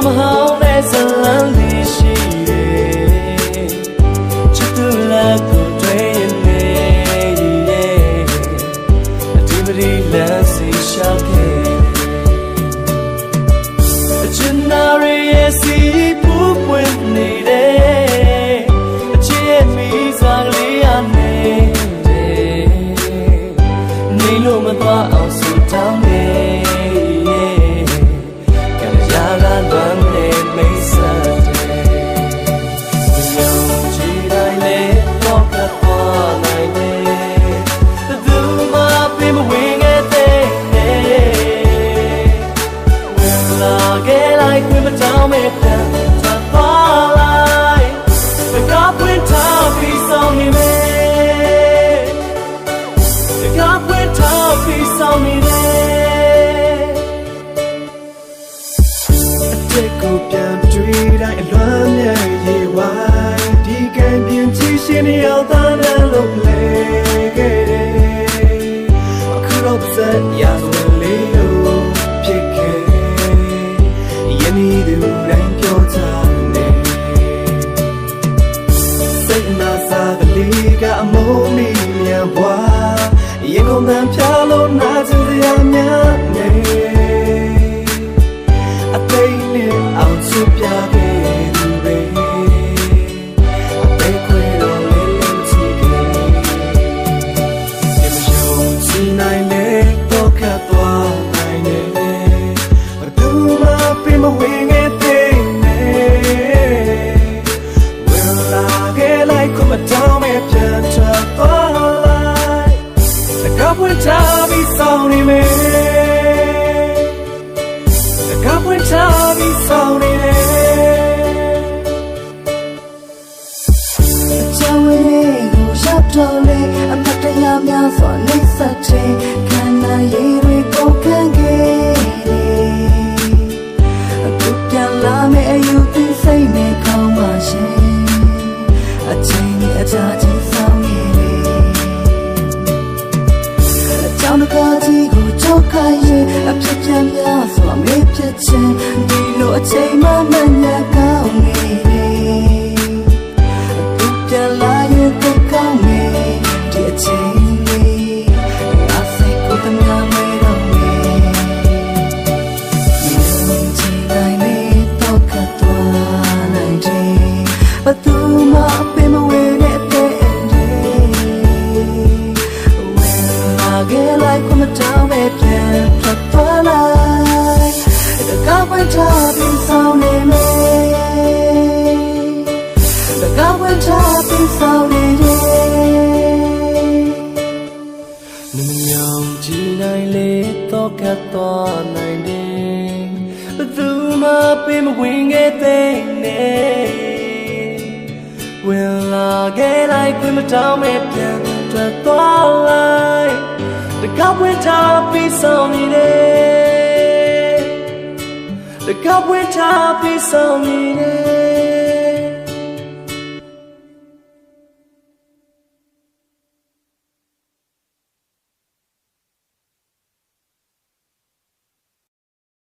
somehow like with a down with them Top all light The God went top peace on me The God went top peace on me အတိတ်ကိုပြန်တွေး ပြတ်သွားနိုင်တယ်ဘယ်သူမှပြင်မဝင်ခဲ့တဲ့နဲ့ Will I get like come down မပြန်ထွက်သွားလိုက်တကပွင့်ချပြီးစောင်းနေမယ်တကပွင့်ချပြီးစောင်းနေတယ်တော်လေအပတ်တရားများစွာနေဆက်ခြင်းခန္ဓာရ 젖어 တော်နိုင်တယ်ဘသူမှပင်မဝင်ခဲ့တဲ့နဲ့ဝင်လာခဲ့လိုက်ခွင့်မတောင်းမဲ့ပြန်ထွက်သွားလိုက်တကပ်ဝင်ချပြီးဆောင်နေတယ်တကပ်ဝင်ချပြီးဆောင်နေတယ်